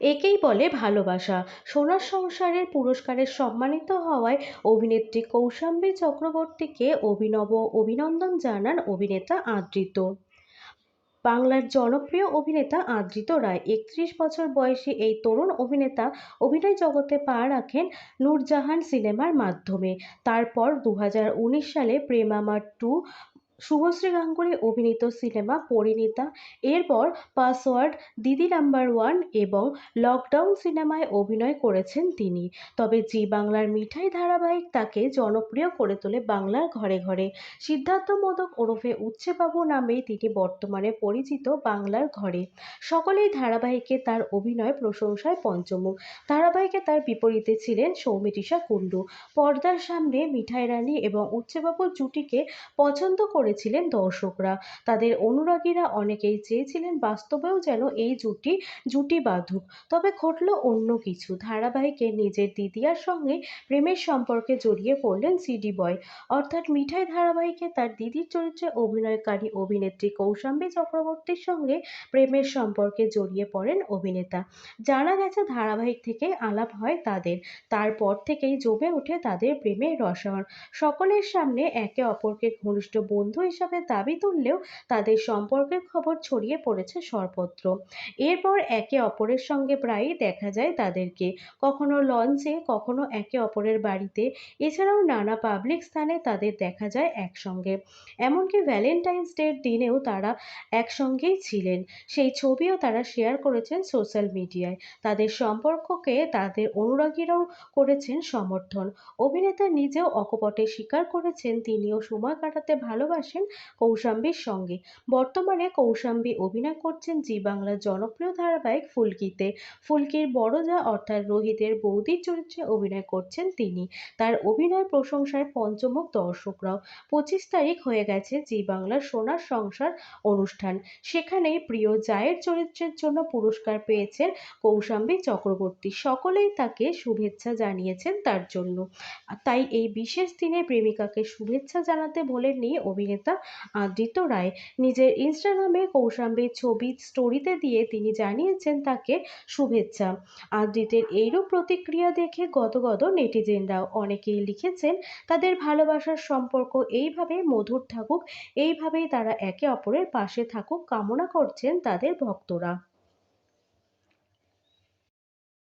একেই বলে ভালোবাসা। সোনার সংসারের পুরস্কারে সম্মানিত হওয়ায় অভিনেত্রী কৌশাম্বী চক্রবর্তীকে অভিনব অভিনন্দন জানান অভিনেতা আদৃত। বাংলার জনপ্রিয় অভিনেতা আদৃত রায়, একত্রিশ বছর বয়সী এই তরুণ অভিনেতা অভিনয় জগতে পা রাখেন নূরজাহান সিনেমার মাধ্যমে। তারপর দু হাজার উনিশ সালে প্রেমামার টু শুভশ্রী গাঙ্গুলি, অভিনীত সিনেমা পরিণীতা, এরপর পাসওয়ার্ড, দিদি নাম্বার ওয়ান এবং লকডাউন সিনেমায় অভিনয় করেছেন তিনি। তবে জি বাংলার মিঠাই ধারাবাহিক তাকে জনপ্রিয় করে তোলে বাংলার ঘরে ঘরে। সিদ্ধার্থ মোদক ওরফে উচ্ছেবাবু নামেই তিনি বর্তমানে পরিচিত বাংলার ঘরে। সকলেই ধারাবাহিকে তার অভিনয় প্রশংসায় পঞ্চমুখ। ধারাবাহিকে তার বিপরীতে ছিলেন সৌমিত্রিষা কুণ্ডু। পর্দার সামনে মিঠাই রানী এবং উচ্ছেবাবুর জুটিকে পছন্দ করে করেছিলেন দর্শকরা। তাদের অনুরাগীরা অনেকেই চেয়েছিলেন বাস্তবেও যেন এই জুটি জুটি বাঁধুক তবে ঘটল অন্য কিছু। ধারাবাহিকে নিজের দিদিয়ার সঙ্গে প্রেমের সম্পর্কে জড়িয়ে পড়লেন সিডি বয়। অর্থাৎ মিঠাই ধারাবাহিকে তার দিদির চরিত্রে অভিনয়কারী অভিনেত্রী কৌশাম্বী চক্রবর্তীর সঙ্গে প্রেমের সম্পর্কে জড়িয়ে পড়েন অভিনেতা। জানা গেছে, ধারাবাহিক থেকে আলাপ হয় তাদের। তারপর থেকেই জমে ওঠে তাদের প্রেমের রসায়ন। সকলের সামনে একে অপরকে ঘনিষ্ঠ হিসাবে দাবি তুললেও তাদের সম্পর্কের খবর ছড়িয়ে পড়েছে সর্বত্র এরপর একে অপরের সঙ্গে প্রায়ই দেখা যায় তাদেরকে। কখনো লঞ্চে, কখনো একে অপরের বাড়িতে। এছাড়াও নানা পাবলিক স্থানে তাদের দেখা যায় একসঙ্গে। এমনকি ভ্যালেন্টাইন্স ডের দিনেও তারা একসঙ্গেই ছিলেন। সেই ছবিও তারা শেয়ার করেছেন সোশ্যাল মিডিয়ায়। তাদের সম্পর্ককে তাদের অনুরাগীরাও করেছেন সমর্থন। অভিনেতা নিজেও অকপটে স্বীকার করেছেন, তিনিও সময় কাটাতে ভালোবাসেন। আসেন কৌশাম্বীর সঙ্গে। বর্তমানে কৌশাম্বী অভিনয় করছেন জি বাংলার জনপ্রিয় ধারাবাহিক ফুলকিতে। ফুলকির বড় যা অর্থাৎ রোহিতের বৌদির চরিত্রে অভিনয় করছেন তিনি। তার অভিনয় প্রশংসায় পঞ্চমুখ দর্শকরাও। পঁচিশ তারিখ হয়ে গেছে জি বাংলার সোনার সংসার অনুষ্ঠান। সেখানেই প্রিয় জায়ের চরিত্রের জন্য পুরস্কার পেয়েছেন কৌশাম্বী চক্রবর্তী। সকলেই তাকে শুভেচ্ছা জানিয়েছেন তার জন্য। তাই এই বিশেষ দিনে প্রেমিকাকে শুভেচ্ছা জানাতে বলেননি অভিনেতা অভিনেতা আদিত্য রায় নিজের ইনস্টাগ্রামে কৌশাম্বীর ছবি স্টোরিতে দিয়ে তিনি জানিয়েছেন তাকে শুভেচ্ছা। আদিত্যের এইরূপ প্রতিক্রিয়া দেখে গদগদ নেটিজেনরাও অনেকেই লিখেছেন, তাদের ভালোবাসার সম্পর্ক এইভাবে মধুর থাকুক, এইভাবেই তারা একে অপরের পাশে থাকুক কামনা করছেন তাদের ভক্তরা।